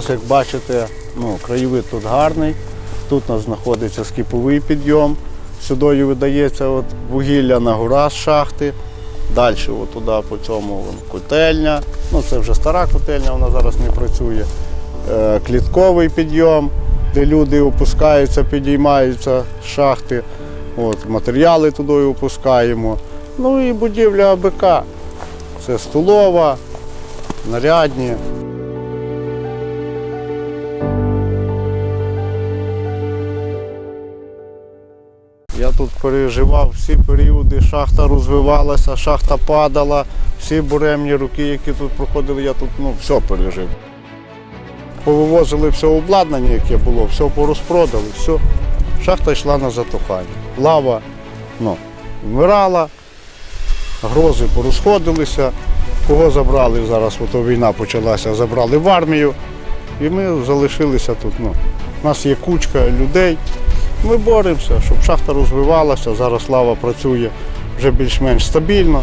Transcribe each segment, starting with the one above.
Зараз, як бачите, ну, краєвид тут гарний. Тут у нас знаходиться скіповий підйом. Сюди видається от вугілля на гора з шахти. Далі туди по цьому котельня. Ну, це вже стара котельня, вона зараз не працює. Е, клітковий підйом, де люди опускаються, підіймаються з шахти. От, матеріали туди опускаємо. Ну і будівля АБК. Це столова, нарядні. Тут переживав всі періоди, шахта розвивалася, шахта падала, всі буремні роки, які тут проходили, я тут ну, все пережив. Повивозили все обладнання, яке було, все порозпродали, все. Шахта йшла на затухання. Лава ну, вмирала, грози порозходилися. Кого забрали зараз, ото війна почалася, забрали в армію. І ми залишилися тут. Ну, у нас є кучка людей. Ми боремося, щоб шахта розвивалася. Зараз лава працює вже більш-менш стабільно.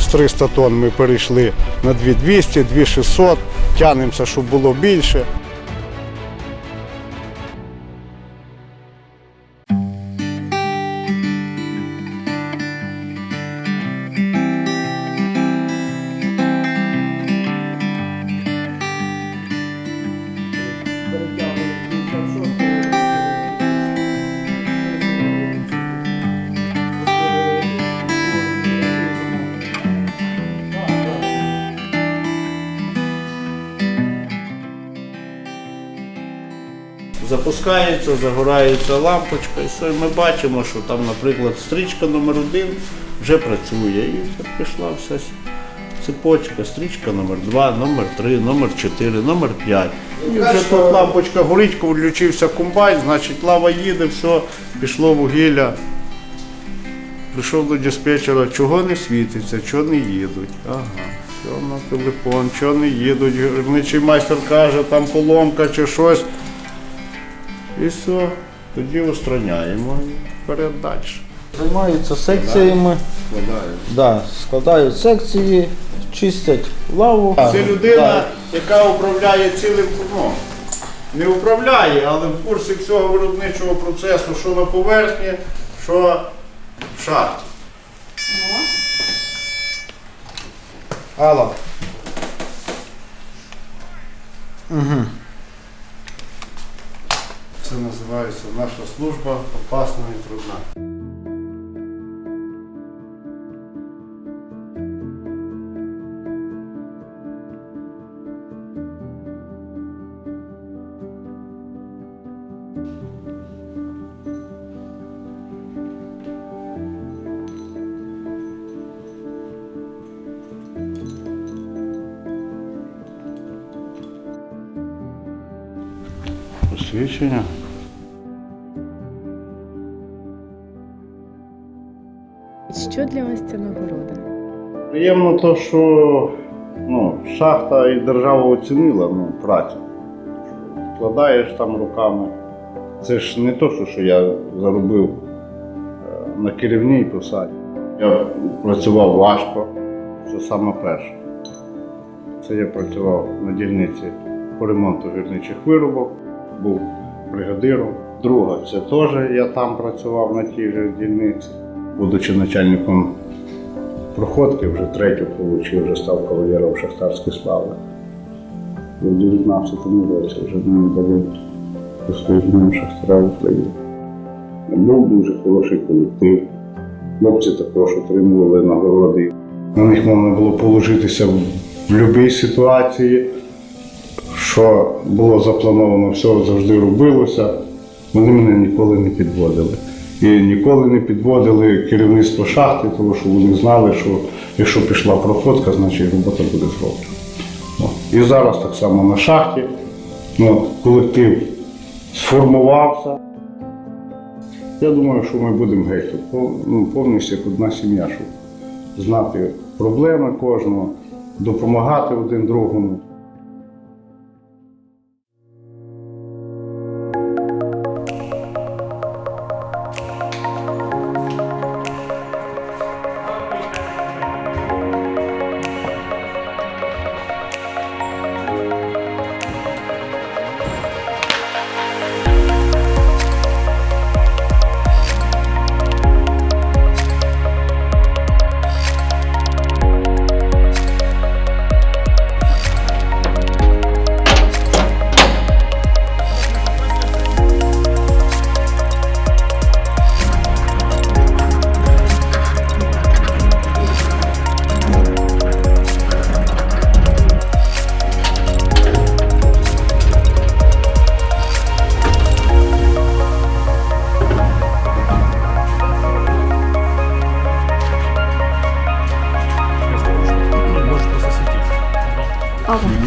З 300 тонн ми перейшли на 2200, 2600, тянемося, щоб було більше. Запускається, загорається лампочка, і все, ми бачимо, що там, наприклад, стрічка номер один вже працює. І все пішла вся цепочка, стрічка номер 2, номер 3, номер 4, номер 5. І вже тут лампочка горить, включився комбайн, значить лава їде, все, пішло вугілля. Прийшов до диспетчера, чого не світиться, чого не їдуть. Ага, все на телефон, чого не їдуть. Гірничий майстер каже, там поломка чи щось. І все, тоді устраняємо і вперед далі. Займаються секціями, да, складають секції, чистять лаву. Це людина, яка управляє цілим ну, не управляє, але в курсі всього виробничого процесу, що на поверхні, що в шахті. Алла. Угу. Це називається наша служба опасна і трудна. Посвідчення. Що для вас ця нагорода? Приємно то, що ну, шахта і держава оцінила ну, працю. Вкладаєш там руками. Це ж не що, що я заробив е, на керівній посаді. Я працював важко, це саме перше. Це я працював на дільниці по ремонту гірничих виробок, був бригадиром. Друга, це теж я там працював на тій же дільниці, будучи начальником проходки, вже третю отримав, вже став кавалером шахтарської слави. У 19-му році вже мені дали дослідження шахтара України. Був дуже хороший колектив. Хлопці також отримували нагороди. На них можна було положитися в будь-якій ситуації. Що було заплановано, все завжди робилося. Вони мене ніколи не підводили. І ніколи не підводили керівництво шахти, тому що вони знали, що якщо пішла проходка, значить робота буде зроблена. І зараз так само на шахті. Ну, колектив сформувався. Я думаю, що ми будемо геть ну, повністю як одна сім'я, щоб знати проблеми кожного, допомагати один другому.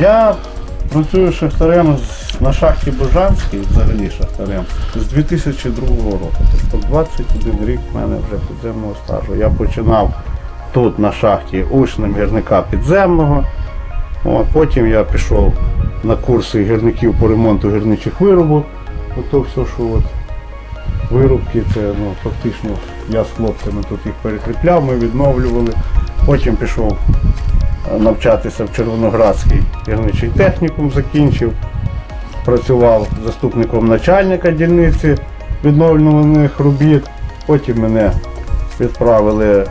Я працюю шахтарем на шахті Божанській, взагалі шахтарем, з 2002 року. Тобто 21 рік в мене вже підземного стажу. Я починав тут на шахті учнем гірника підземного. От, потім я пішов на курси гірників по ремонту гірничих виробок. Ото все, що от вирубки, це ну, фактично я з хлопцями тут їх перекріпляв, ми відновлювали. Потім пішов навчатися в Червоноградський гірничий технікум, закінчив. Працював заступником начальника дільниці відновлюваних робіт. Потім мене відправили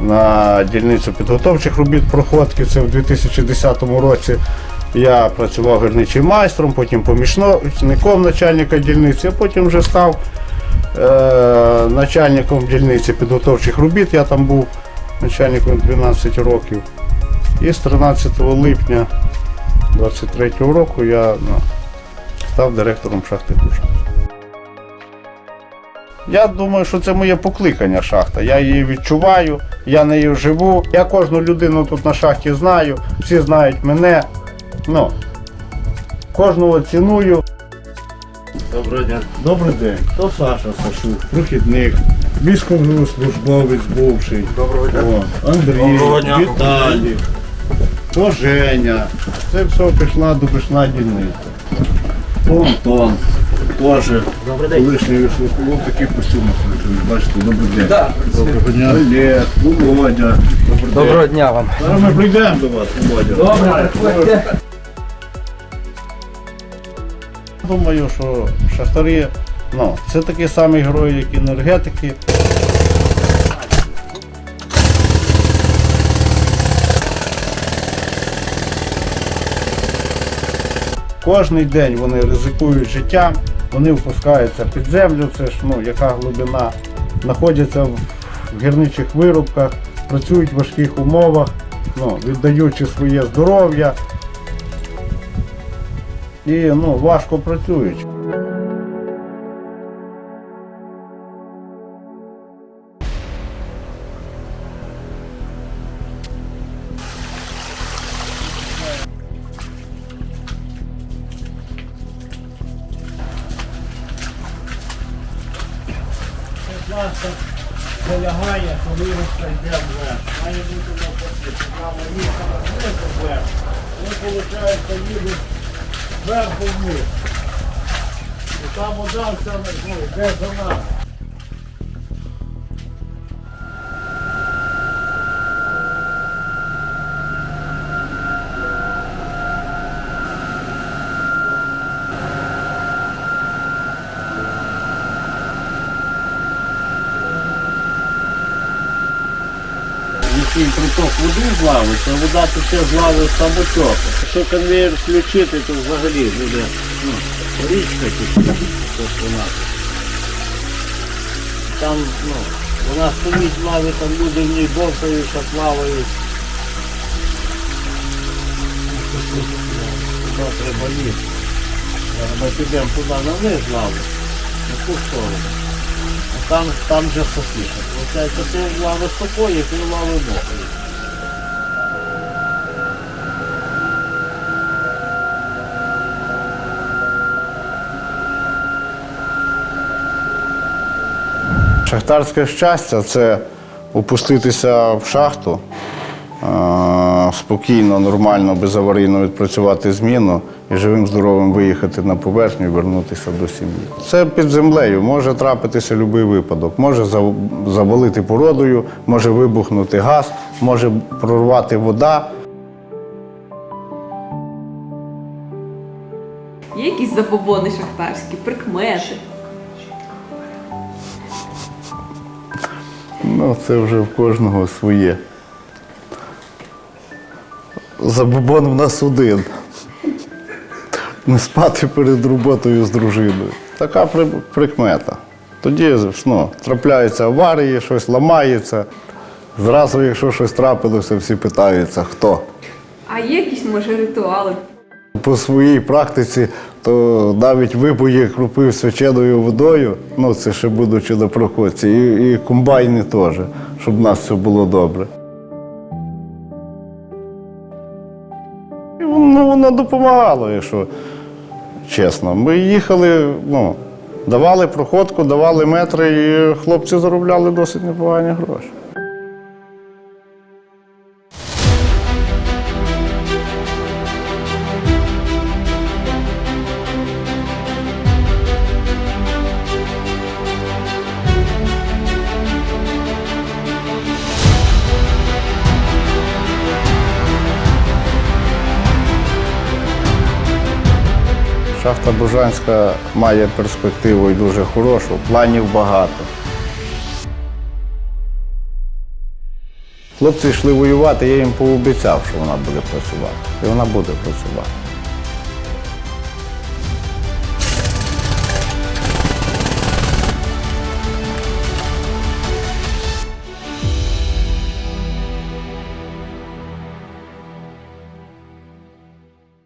на дільницю підготовчих робіт проходки. Це в 2010 році. Я працював гірничим майстром, потім помічником начальника дільниці, а потім вже став е, начальником дільниці підготовчих робіт. Я там був начальником 12 років. І з 13 липня 23 року я ну, став директором шахти Душа. Я думаю, що це моє покликання шахта. Я її відчуваю, я нею живу. Я кожну людину тут на шахті знаю, всі знають мене. Ну, кожного ціную. Доброго дня. Добрий день. То Саша Сашук, прохідник, військовослужбовець бувший. Доброго дня. О, Андрій, Доброго дня. Віталій, то Женя. Це все пішла до пішла дільниця. То Антон. Теж колишній військовослужбовець такий костюм. Бачите, добрий день. Доброго дня. Олег, Володя. Добрий день. Доброго дня вам. Зараз ми прийдемо до вас, Володя. Добре, приходьте. Думаю, що шахтарі ну, це такі самі герої, як енергетики. Кожний день вони ризикують життям, вони впускаються під землю, це ж ну, яка глибина, знаходяться в гірничих виробках, працюють в важких умовах, ну, віддаючи своє здоров'я і ну, важко працюють. Залягає, коли йде вверх. Має бути навпаки. Прямо їхала знизу вверх. Вони, виходить, їдуть зверху вниз. І там вода ну, йде за нас. Приток води з лави, то вода тече з лави самотоку. Якщо конвейер включити, то взагалі буде ну, річка вона. Там, ну, вона стоїть в лаві, там люди в ній бовтають, плавають. Туди треба лізти. Ми підемо туди на вниз лаву, на ту сторону. А там, там вже сосіше. Получається, ти лави сухої, ти лави мокрої. Шахтарське щастя це опуститися в шахту, е, спокійно, нормально, безаварійно відпрацювати зміну і живим, здоровим виїхати на поверхню і вернутися до сім'ї. Це під землею може трапитися будь-який випадок. Може завалити породою, може вибухнути газ, може прорвати вода. Є якісь забобони шахтарські, прикмети. Ну, це вже в кожного своє. Забобон в нас один. Не спати перед роботою з дружиною. Така при- прикмета. Тоді ну, трапляються аварії, щось ламається. Зразу, якщо щось трапилося, всі питаються, хто. А є якісь, може, ритуали? По своїй практиці, то навіть вибої кропив свяченою водою, ну це ще будучи на проходці, і, і комбайни теж, щоб в нас все було добре. І, Ну, воно допомагало, якщо чесно. Ми їхали, ну, давали проходку, давали метри, і хлопці заробляли досить непогані гроші. Шахта Бужанська має перспективу і дуже хорошу, планів багато. Хлопці йшли воювати, я їм пообіцяв, що вона буде працювати. І вона буде працювати.